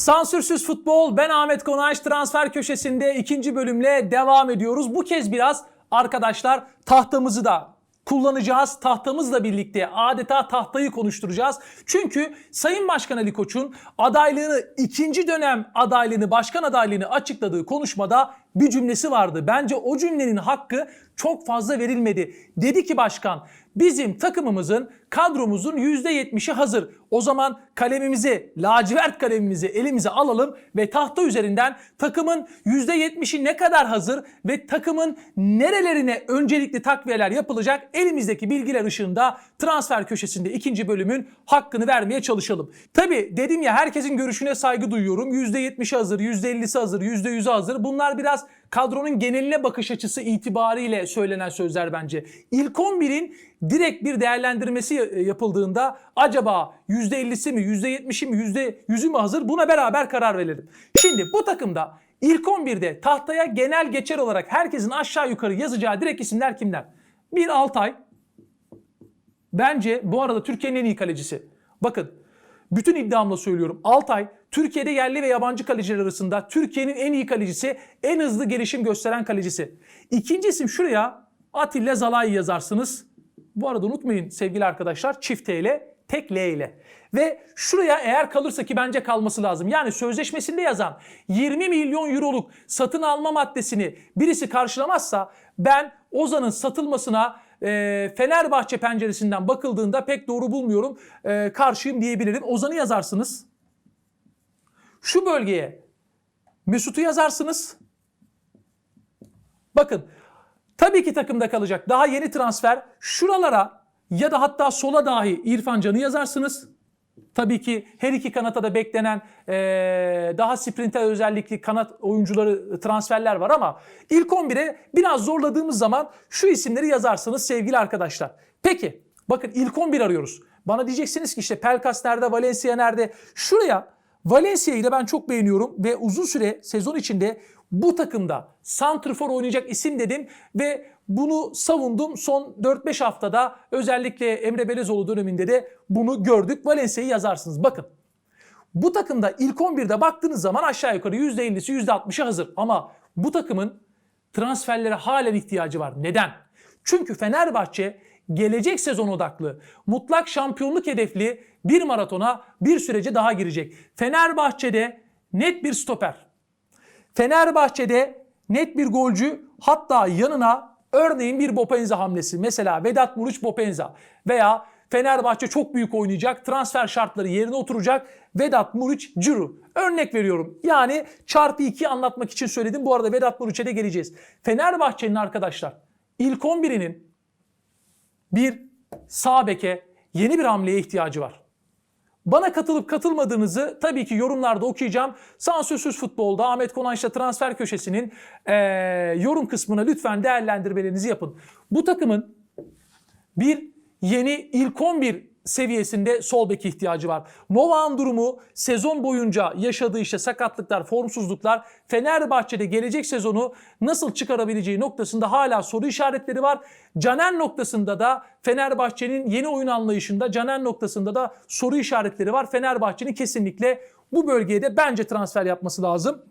Sansürsüz futbol ben Ahmet Konaş transfer köşesinde ikinci bölümle devam ediyoruz. Bu kez biraz arkadaşlar tahtamızı da kullanacağız. Tahtamızla birlikte adeta tahtayı konuşturacağız. Çünkü Sayın Başkan Ali Koç'un adaylığını ikinci dönem adaylığını başkan adaylığını açıkladığı konuşmada bir cümlesi vardı. Bence o cümlenin hakkı çok fazla verilmedi. Dedi ki başkan bizim takımımızın kadromuzun %70'i hazır. O zaman kalemimizi, lacivert kalemimizi elimize alalım ve tahta üzerinden takımın %70'i ne kadar hazır ve takımın nerelerine öncelikli takviyeler yapılacak elimizdeki bilgiler ışığında transfer köşesinde ikinci bölümün hakkını vermeye çalışalım. Tabi dedim ya herkesin görüşüne saygı duyuyorum. %70'i hazır, %50'si hazır, %100'ü hazır. Bunlar biraz kadronun geneline bakış açısı itibariyle söylenen sözler bence. İlk 11'in direkt bir değerlendirmesi yapıldığında acaba %50'si mi, %70'i mi, %100'ü mü hazır buna beraber karar verelim. Şimdi bu takımda ilk 11'de tahtaya genel geçer olarak herkesin aşağı yukarı yazacağı direkt isimler kimler? Bir Altay. Bence bu arada Türkiye'nin en iyi kalecisi. Bakın bütün iddiamla söylüyorum. Altay Türkiye'de yerli ve yabancı kaleciler arasında Türkiye'nin en iyi kalecisi, en hızlı gelişim gösteren kalecisi. İkinci isim şuraya Atilla Zalai yazarsınız. Bu arada unutmayın sevgili arkadaşlar çift T ile tek L ile. Ve şuraya eğer kalırsa ki bence kalması lazım. Yani sözleşmesinde yazan 20 milyon euroluk satın alma maddesini birisi karşılamazsa ben Ozan'ın satılmasına e, Fenerbahçe penceresinden bakıldığında pek doğru bulmuyorum. E, karşıyım diyebilirim. Ozan'ı yazarsınız. Şu bölgeye Mesut'u yazarsınız. Bakın tabii ki takımda kalacak. Daha yeni transfer. Şuralara ya da hatta sola dahi İrfan Can'ı yazarsınız. Tabii ki her iki kanata da beklenen ee, daha sprinter özellikli kanat oyuncuları transferler var ama ilk 11'e biraz zorladığımız zaman şu isimleri yazarsınız sevgili arkadaşlar. Peki bakın ilk 11 arıyoruz. Bana diyeceksiniz ki işte Pelkas nerede, Valencia nerede? Şuraya Valencia'yı da ben çok beğeniyorum ve uzun süre sezon içinde bu takımda santrfor oynayacak isim dedim ve bunu savundum. Son 4-5 haftada özellikle Emre Belezoğlu döneminde de bunu gördük. Valencia'yı yazarsınız. Bakın bu takımda ilk 11'de baktığınız zaman aşağı yukarı %50'si %60'ı hazır. Ama bu takımın transferlere halen ihtiyacı var. Neden? Çünkü Fenerbahçe gelecek sezon odaklı, mutlak şampiyonluk hedefli bir maratona bir sürece daha girecek. Fenerbahçe'de net bir stoper. Fenerbahçe'de net bir golcü hatta yanına örneğin bir Bopenza hamlesi. Mesela Vedat Muriç Bopenza veya Fenerbahçe çok büyük oynayacak. Transfer şartları yerine oturacak. Vedat Muriç Curu. Örnek veriyorum. Yani çarpı 2 anlatmak için söyledim. Bu arada Vedat Muriç'e de geleceğiz. Fenerbahçe'nin arkadaşlar ilk 11'inin bir sağ beke yeni bir hamleye ihtiyacı var. Bana katılıp katılmadığınızı tabii ki yorumlarda okuyacağım. Sansürsüz Futbol'da Ahmet Konanç'la transfer köşesinin eee, yorum kısmına lütfen değerlendirmelerinizi yapın. Bu takımın bir yeni ilk 11 seviyesinde sol bek ihtiyacı var. Novak'ın durumu sezon boyunca yaşadığı işte sakatlıklar, formsuzluklar Fenerbahçe'de gelecek sezonu nasıl çıkarabileceği noktasında hala soru işaretleri var. Caner noktasında da Fenerbahçe'nin yeni oyun anlayışında Caner noktasında da soru işaretleri var. Fenerbahçe'nin kesinlikle bu bölgeye de bence transfer yapması lazım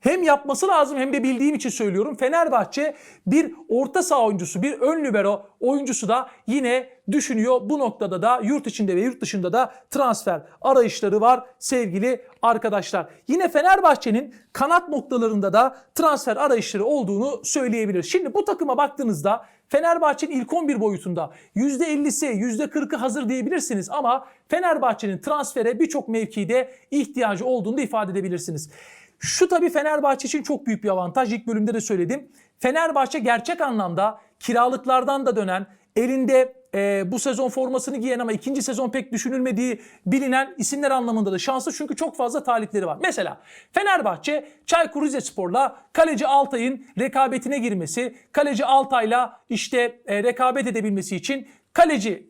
hem yapması lazım hem de bildiğim için söylüyorum. Fenerbahçe bir orta saha oyuncusu, bir ön libero oyuncusu da yine düşünüyor. Bu noktada da yurt içinde ve yurt dışında da transfer arayışları var sevgili arkadaşlar. Yine Fenerbahçe'nin kanat noktalarında da transfer arayışları olduğunu söyleyebilir. Şimdi bu takıma baktığınızda Fenerbahçe'nin ilk 11 boyutunda %50'si %40'ı hazır diyebilirsiniz ama Fenerbahçe'nin transfere birçok mevkide ihtiyacı olduğunu da ifade edebilirsiniz. Şu tabii Fenerbahçe için çok büyük bir avantaj. İlk bölümde de söyledim. Fenerbahçe gerçek anlamda kiralıklardan da dönen, elinde e, bu sezon formasını giyen ama ikinci sezon pek düşünülmediği bilinen isimler anlamında da şanslı. Çünkü çok fazla talipleri var. Mesela Fenerbahçe Çaykur Rizespor'la kaleci Altay'ın rekabetine girmesi, kaleci Altay'la işte e, rekabet edebilmesi için kaleci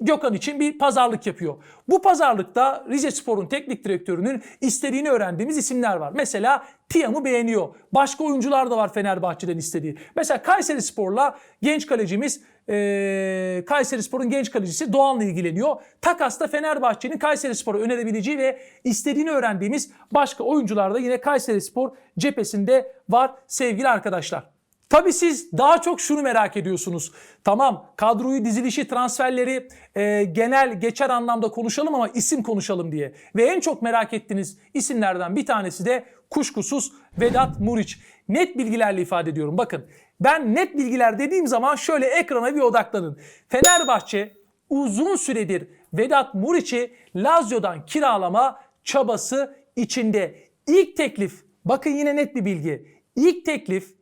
Gökhan için bir pazarlık yapıyor. Bu pazarlıkta Rize Spor'un teknik direktörünün istediğini öğrendiğimiz isimler var. Mesela Tiam'ı beğeniyor. Başka oyuncular da var Fenerbahçe'den istediği. Mesela Kayseri Spor'la genç kalecimiz e, Kayserispor'un genç kalecisi Doğan'la ilgileniyor. Takas'ta Fenerbahçe'nin Kayserispor'a önerebileceği ve istediğini öğrendiğimiz başka oyuncular da yine Kayserispor cephesinde var sevgili arkadaşlar. Tabii siz daha çok şunu merak ediyorsunuz. Tamam kadroyu, dizilişi, transferleri e, genel geçer anlamda konuşalım ama isim konuşalım diye. Ve en çok merak ettiğiniz isimlerden bir tanesi de kuşkusuz Vedat Muriç. Net bilgilerle ifade ediyorum. Bakın ben net bilgiler dediğim zaman şöyle ekrana bir odaklanın. Fenerbahçe uzun süredir Vedat Muriç'i Lazio'dan kiralama çabası içinde. İlk teklif, bakın yine net bir bilgi. İlk teklif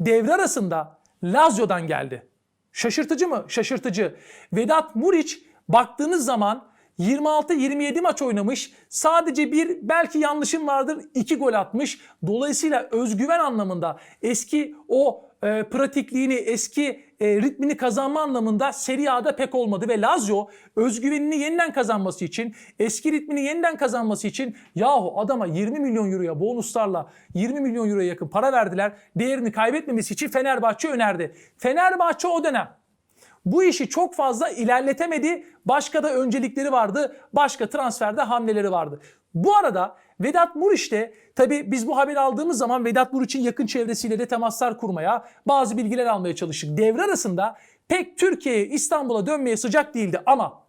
devre arasında Lazio'dan geldi. Şaşırtıcı mı? Şaşırtıcı. Vedat Muriç baktığınız zaman 26-27 maç oynamış. Sadece bir belki yanlışım vardır 2 gol atmış. Dolayısıyla özgüven anlamında eski o e, pratikliğini, eski e, ritmini kazanma anlamında Serie A'da pek olmadı ve Lazio özgüvenini yeniden kazanması için, eski ritmini yeniden kazanması için yahu adama 20 milyon euroya bonuslarla 20 milyon euroya yakın para verdiler. Değerini kaybetmemesi için Fenerbahçe önerdi. Fenerbahçe o dönem bu işi çok fazla ilerletemedi. Başka da öncelikleri vardı. Başka transferde hamleleri vardı. Bu arada Vedat Muriç de tabi biz bu haberi aldığımız zaman Vedat Muriç'in yakın çevresiyle de temaslar kurmaya, bazı bilgiler almaya çalıştık. Devre arasında pek Türkiye'ye, İstanbul'a dönmeye sıcak değildi ama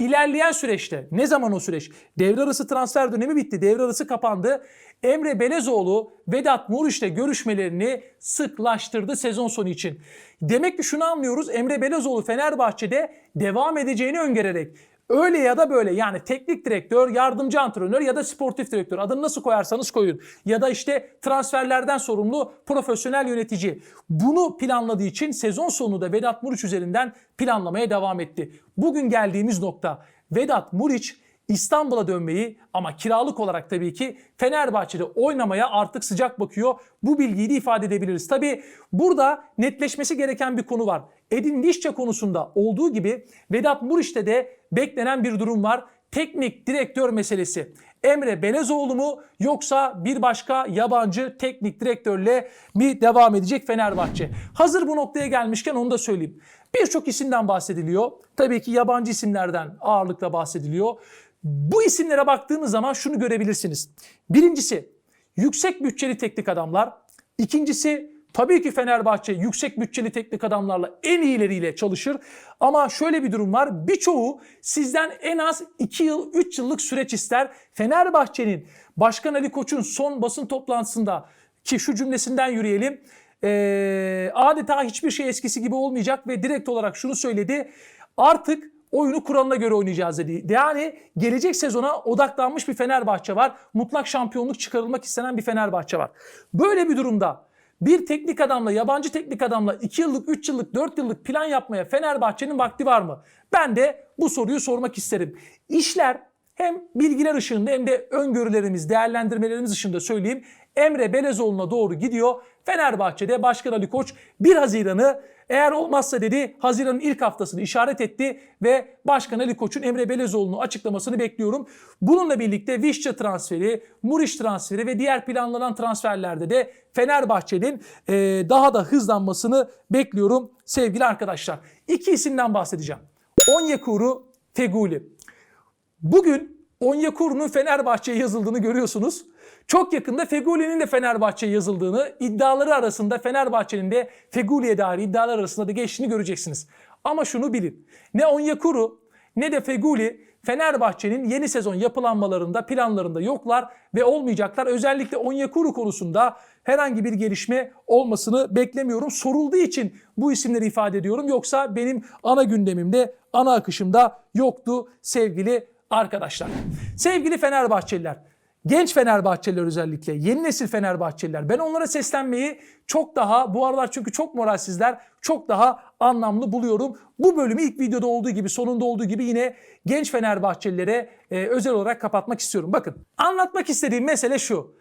İlerleyen süreçte ne zaman o süreç? Devre arası transfer dönemi bitti. Devre arası kapandı. Emre Belezoğlu Vedat Muriç'le görüşmelerini sıklaştırdı sezon sonu için. Demek ki şunu anlıyoruz. Emre Belezoğlu Fenerbahçe'de devam edeceğini öngörerek Öyle ya da böyle yani teknik direktör, yardımcı antrenör ya da sportif direktör adını nasıl koyarsanız koyun. Ya da işte transferlerden sorumlu profesyonel yönetici. Bunu planladığı için sezon sonu da Vedat Muriç üzerinden planlamaya devam etti. Bugün geldiğimiz nokta Vedat Muriç İstanbul'a dönmeyi ama kiralık olarak tabii ki Fenerbahçe'de oynamaya artık sıcak bakıyor. Bu bilgiyi de ifade edebiliriz. Tabii burada netleşmesi gereken bir konu var. Edin Visca konusunda olduğu gibi Vedat Muriç'te de beklenen bir durum var. Teknik direktör meselesi. Emre Belezoğlu mu yoksa bir başka yabancı teknik direktörle mi devam edecek Fenerbahçe? Hazır bu noktaya gelmişken onu da söyleyeyim. Birçok isimden bahsediliyor. Tabii ki yabancı isimlerden ağırlıkla bahsediliyor. Bu isimlere baktığınız zaman şunu görebilirsiniz. Birincisi yüksek bütçeli teknik adamlar. İkincisi tabii ki Fenerbahçe yüksek bütçeli teknik adamlarla en iyileriyle çalışır. Ama şöyle bir durum var. Birçoğu sizden en az 2 yıl 3 yıllık süreç ister. Fenerbahçe'nin Başkan Ali Koç'un son basın toplantısında ki şu cümlesinden yürüyelim. Ee, adeta hiçbir şey eskisi gibi olmayacak ve direkt olarak şunu söyledi. Artık oyunu kuralına göre oynayacağız dedi. Yani gelecek sezona odaklanmış bir Fenerbahçe var. Mutlak şampiyonluk çıkarılmak istenen bir Fenerbahçe var. Böyle bir durumda bir teknik adamla, yabancı teknik adamla 2 yıllık, 3 yıllık, 4 yıllık plan yapmaya Fenerbahçe'nin vakti var mı? Ben de bu soruyu sormak isterim. İşler hem bilgiler ışığında hem de öngörülerimiz, değerlendirmelerimiz ışığında söyleyeyim. Emre Belezoğlu'na doğru gidiyor. Fenerbahçe'de Başkan Ali Koç 1 Haziran'ı eğer olmazsa dedi Haziran'ın ilk haftasını işaret etti ve Başkan Ali Koç'un Emre Belezoğlu'nu açıklamasını bekliyorum. Bununla birlikte Vişça transferi, Muriş transferi ve diğer planlanan transferlerde de Fenerbahçe'nin e, daha da hızlanmasını bekliyorum sevgili arkadaşlar. İki isimden bahsedeceğim. Onyekuru, Feguli. Bugün Onyekuru'nun Fenerbahçe'ye yazıldığını görüyorsunuz. Çok yakında Feguli'nin de Fenerbahçe'ye yazıldığını, iddiaları arasında Fenerbahçe'nin de Feguli'ye dair iddialar arasında da geçtiğini göreceksiniz. Ama şunu bilin. Ne Onyekuru ne de Feguli Fenerbahçe'nin yeni sezon yapılanmalarında, planlarında yoklar ve olmayacaklar. Özellikle Onyekuru konusunda herhangi bir gelişme olmasını beklemiyorum. Sorulduğu için bu isimleri ifade ediyorum. Yoksa benim ana gündemimde, ana akışımda yoktu sevgili arkadaşlar. Sevgili Fenerbahçeliler, genç Fenerbahçeliler özellikle, yeni nesil Fenerbahçeliler ben onlara seslenmeyi çok daha bu aralar çünkü çok moralsizler, çok daha anlamlı buluyorum. Bu bölümü ilk videoda olduğu gibi, sonunda olduğu gibi yine genç Fenerbahçelilere e, özel olarak kapatmak istiyorum. Bakın anlatmak istediğim mesele şu.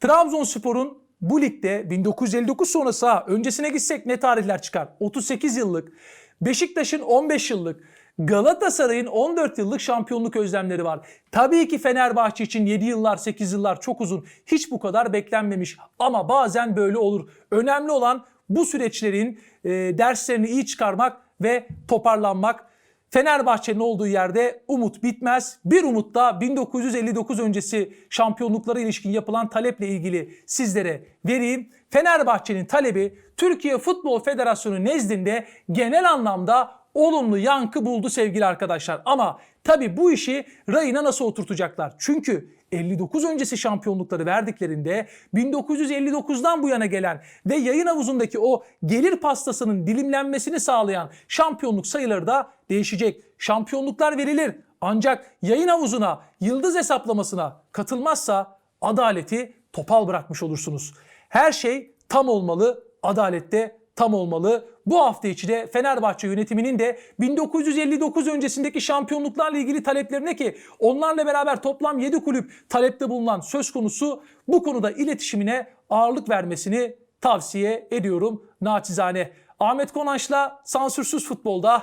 Trabzonspor'un bu ligde 1959 sonrası ha, öncesine gitsek ne tarihler çıkar? 38 yıllık, Beşiktaş'ın 15 yıllık, Galatasaray'ın 14 yıllık şampiyonluk özlemleri var. Tabii ki Fenerbahçe için 7 yıllar 8 yıllar çok uzun. Hiç bu kadar beklenmemiş ama bazen böyle olur. Önemli olan bu süreçlerin e, derslerini iyi çıkarmak ve toparlanmak. Fenerbahçe'nin olduğu yerde umut bitmez. Bir umut da 1959 öncesi şampiyonluklara ilişkin yapılan taleple ilgili sizlere vereyim. Fenerbahçe'nin talebi Türkiye Futbol Federasyonu nezdinde genel anlamda olumlu yankı buldu sevgili arkadaşlar. Ama tabi bu işi rayına nasıl oturtacaklar? Çünkü 59 öncesi şampiyonlukları verdiklerinde 1959'dan bu yana gelen ve yayın havuzundaki o gelir pastasının dilimlenmesini sağlayan şampiyonluk sayıları da değişecek. Şampiyonluklar verilir ancak yayın havuzuna, yıldız hesaplamasına katılmazsa adaleti topal bırakmış olursunuz. Her şey tam olmalı, adalette tam olmalı. Bu hafta içi de Fenerbahçe yönetiminin de 1959 öncesindeki şampiyonluklarla ilgili taleplerine ki onlarla beraber toplam 7 kulüp talepte bulunan söz konusu bu konuda iletişimine ağırlık vermesini tavsiye ediyorum naçizane. Ahmet Konanç'la Sansürsüz Futbol'da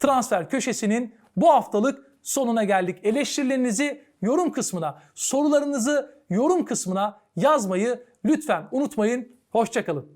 transfer köşesinin bu haftalık sonuna geldik. Eleştirilerinizi yorum kısmına, sorularınızı yorum kısmına yazmayı lütfen unutmayın. Hoşçakalın.